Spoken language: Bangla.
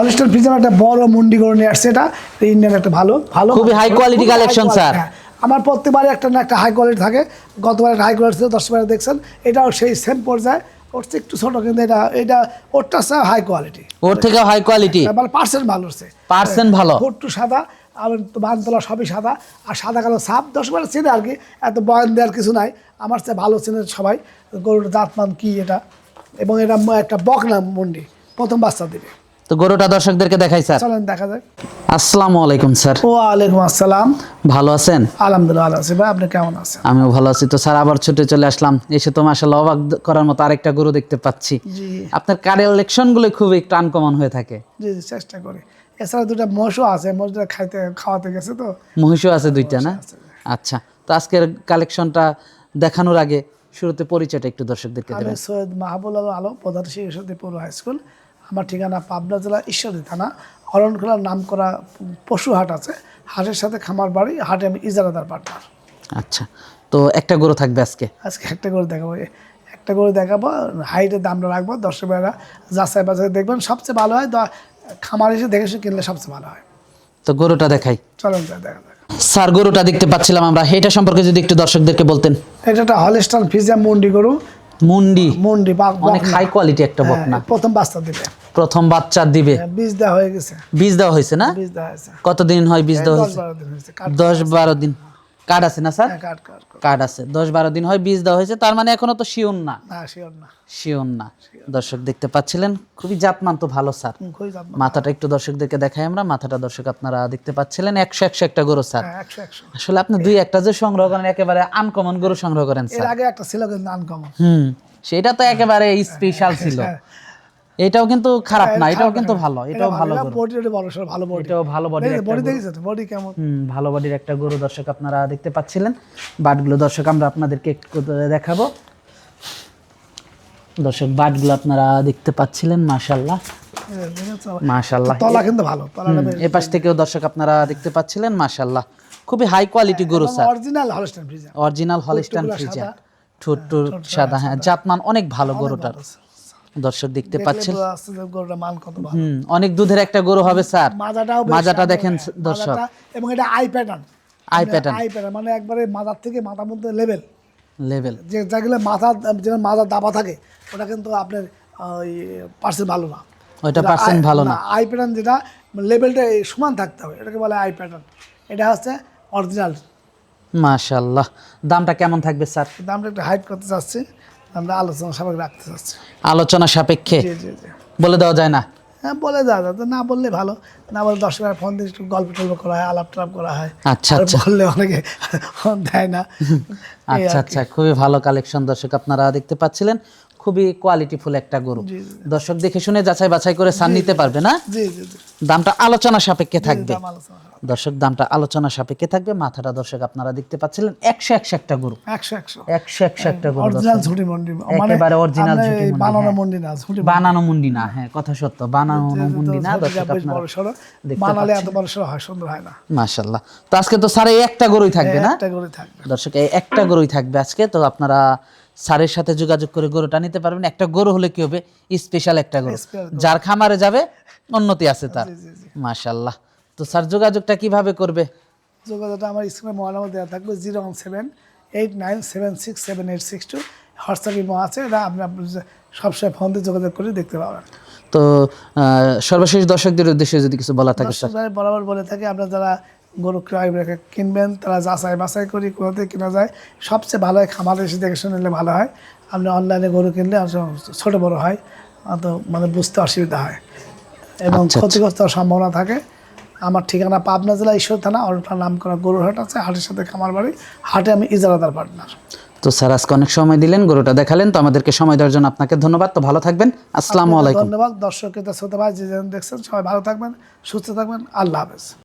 হলিস্টার ফ্রিজের একটা বড় মুন্ডি করে নিয়ে আসছে এটা। ইন্ডিয়ান একটা ভালো। ভালো খুবই collection, quality, sir। হ্যাঁ। আমার প্রত্যেকবারে একটা না একটা হাই কোয়ালিটি থাকে। গতবার একটা হাই কোয়ালিটি ছিল দশ বারে দেখছেন। এটাও সেই সেম পর্যায়ে। ওর চেয়ে একটু ছোট কিন্তু এটা এটা ওরটা হাই কোয়ালিটি ওর থেকে হাই কোয়ালিটি মানে পার্সেন্ট ভালো হচ্ছে। Percent ভালো। ফুটটু সাদা আর তো বানতলা সবই সাদা। আর সাদা কালো সাপ দশ বারে চেনে আর কি। এত বয়ান দেওয়ার কিছু নাই। আমার চেয়ে ভালো চেনে সবাই। গরুর দাঁত জাতমান কি এটা? এবং এটা একটা বকনা মন্ডি। প্রথম বাচ্চা দিবে। তো গরুটা দর্শকদেরকে দেখাই স্যার। চলেন দেখা যাক। আসসালামু আলাইকুম স্যার। ওয়ালাইকুম আসসালাম। ভালো আছেন? আলহামদুলিল্লাহ ভালো আছি। ভাই আপনি কেমন আছেন? আমিও ভালো আছি। তো স্যার আবার ছুটে চলে আসলাম। এসে তো মাসাল্লাহ অবাক করার মতো আরেকটা গরু দেখতে পাচ্ছি। আপনার খুবই একটু আনকমন হয়ে থাকে। জি জি চেষ্টা করি। এছাড়া দুটো মোষও আছে। দুটো খাইতে খাওয়াতে গেছে তো। মহিষও আছে দুইটা না? আচ্ছা। তো আজকের কালেকশনটা দেখানোর আগে শুরুতে পরিচয়টা একটু দর্শকদেরকে দেবেন। সৈয়দ মাহবুল আলম আলম প্রধান শিক্ষক পৌর হাই স্কুল। আমার ঠিকানা পাবনা জেলা ঈশ্বরদী থানা। হরণখোলার নাম করা পশু হাট আছে। হাটের সাথে খামার বাড়ি হাটে আমি ইজারাদার পার্টনার আচ্ছা তো একটা গরু থাকবে আজকে? আজকে একটা গরু দেখাবো। একটা গরু দেখাবো হাইটের দামটা রাখব দর্শক ভাইরা যাচাই বাছাই দেখবেন। সবচেয়ে ভালো হয় খামার এসে দেখে এসে কিনলে সবচেয়ে ভালো হয়। তো গরুটা দেখাই। চলেন যাই দেখা স্যার গরুটা দেখতে পাচ্ছিলাম আমরা। এটা সম্পর্কে যদি একটু দর্শকদেরকে বলতেন। এটা একটা হলিস্টান ফিজিয়াম মন্ডি গরু। মুন্ডি। মুন্ডি অনেক হাই কোয়ালিটি একটা বকনা। হ্যাঁ, প্রথম বাচ্চা দিবে। প্রথম বাচ্চা দিবে। হ্যাঁ, বীজ দেওয়া হয়ে গেছে। বীজ দেওয়া হয়েছে না? বীজ দেওয়া হয়েছে। কতদিন হয় বীজ দেওয়া দশ হয়েছে? দশ বারো দিন। কার্ড আছে না স্যার? হ্যাঁ। কার্ড আছে। দশ বারো দিন হয় বীজ দেওয়া হয়েছে তার মানে এখনও তো শিওর না। না শিওর না। দর্শক দেখতে পাচ্ছিলেন খুবই জাতমান তো ভালো স্যার। মাথাটা একটু দর্শকদেরকে দেখাই আমরা মাথাটা দর্শক আপনারা দেখতে পাচ্ছিলেন একশো একশো একটা গরু স্যার। হ্যাঁ আসলে আপনি দুই একটা যে সংগ্রহ করেন একেবারে আনকমন গরু সংগ্রহ করেন স্যার। আগে একটা ছিল কিন্তু আনকমন হুম সেটা তো একেবারে স্পেশাল ছিল। এটাও কিন্তু খারাপ না এটাও কিন্তু ভালো এটাও ভালো গরু। বডি বডি বড় সর ভালো বডি এটাও ভালো বডি গরু। দেখেছেন বডি কেমন? হুম ভালো বডির একটা গরু দর্শক আপনারা দেখতে পাচ্ছিলেন। বাটগুলো দর্শক আমরা আপনাদেরকে একটু দেখাবো। দর্শক বাটগুলো আপনারা দেখতে পাচ্ছিলেন মাশাল্লাহ দেখেছ? মাশাল্লাহ তলা কিন্তু ভালো এ পাশ থেকেও দর্শক আপনারা দেখতে পাচ্ছিলেন মাশাল্লাহ খুবই হাই কোয়ালিটি গরু sir original Holstein Friesian original Holstein টুকরা ফ্রিজিয়ান। ঠোঁট টুট সাদা। হ্যাঁ জাতমান অনেক ভালো গরুটার। দর্শক দেখতে পাচ্ছেন। অনেক দুধের একটা গরু হবে স্যার। মাজাটা দেখেন দর্শক। এবং এটা eye pattern eye pattern eye pattern মানে একবারে মাথার থেকে মাথার মধ্যে লেভেল লেভেল যে যেগুলো মাথা যেন মাথার দাবা থাকে ওটা কিন্তু আপনার ওই পার্সেন্ট ভালো না। ওইটা পার্সেন্ট ভালো না। আই প্যাটার্ন যেটা লেভেলটা সমান থাকতে হবে এটাকে বলে আই প্যাটার্ন এটা হচ্ছে অরিজিনাল মাশাল্লাহ দামটা কেমন থাকবে স্যার? দামটা একটু হাইট করতে চাচ্ছি। আমরা আলোচনা সাপেক্ষে রাখতে চাচ্ছি। আলোচনা সাপেক্ষে? বলে দেওয়া যায় না? হ্যাঁ বলে দেওয়া যায়। না বললে ভালো। না বলে দশ টাকার ফোন দিয়ে একটু গল্প টল্প করা হয় আলাপ টালাপ করা হয়। আচ্ছা আচ্ছা। বললে অনেকে দেয় না। আচ্ছা আচ্ছা খুবই ভালো কালেকশন দর্শক আপনারা দেখতে পাচ্ছিলেন। খুবই কোয়ালিটিফুল একটা গরু। দর্শক দেখে শুনে যাচাই বাছাই করে সান নিতে পারবে না? দামটা আলোচনা সাপেক্ষে থাকবে। দর্শক দামটা আলোচনা সাপেক্ষে থাকবে। মাথাটা দর্শক আপনারা দেখতে পাচ্ছিলেন একশো একশো একটা গরু। একশো একশো। একটা গরু অরিজিনাল মানে একেবারে মন্ডি, বানানো হ্যাঁ। মন্ডি না বানানো মুন্ডি না হ্যাঁ কথা সত্য। বানানো মুন্ডি না দর্শক আপনারা বড় সড়ো দেখতে বানালে এত বড় সড়ো হয় সুন্দর হয় না। মাশাল্লাহ তো আজকে তো স্যার এই একটা গরুই থাকবে না? একটা করে থাকবে। দর্শক এই একটা গরুই থাকবে আজকে। তো আপনারা স্যারের সাথে যোগাযোগ করে গরুটা নিতে পারবেন। একটা গরু হলে কি হবে? স্পেশাল একটা গরু। যার খামারে যাবে উন্নতি আছে তার। মাশাল্লাহ তো স্যার যোগাযোগটা কীভাবে করবে? যোগাযোগটা আমার স্ক্রিনে মোবাইল নাম্বার দেওয়া থাকবে zero one seven eight nine seven six seven eight six two. WhatsApp imo আছে এটা আপনি সবসময় ফোন দিয়ে যোগাযোগ করে দেখতে পাবেন তো সর্বশেষ দর্শকদের উদ্দেশ্যে যদি কিছু বলা থাকে বরাবর বলে থাকি আপনারা যারা গরু ক্রয় রেখে কিনবেন তারা যাচাই বাছাই করি কোথা থেকে কেনা যায়। সবচেয়ে ভালো হয় খামারে এসে দেখে শুনে নিলে ভালো হয়। আপনি অনলাইনে গরু কিনলে ছোট বড় হয় অত মানে বুঝতে অসুবিধা হয়। এবং আচ্ছা, ক্ষতিগ্রস্ত হওয়ার সম্ভাবনা থাকে। আমার ঠিকানা পাবনা জেলা ঈশ্বর থানা অরটার নাম করা গরুর হাট আছে হাটের সাথে খামার বাড়ি। হাটে আমি ইজারাদার পার্টনার তো স্যার আজকে অনেক সময় দিলেন গরুটা দেখালেন তো আমাদেরকে সময় দেওয়ার জন্য আপনাকে ধন্যবাদ। তো ভালো থাকবেন আসসালামু আলাইকুম। ধন্যবাদ। দর্শককে তো শ্রোতা ভাই যে দেখছেন সবাই ভালো থাকবেন সুস্থ থাকবেন। আল্লাহ হাফেজ।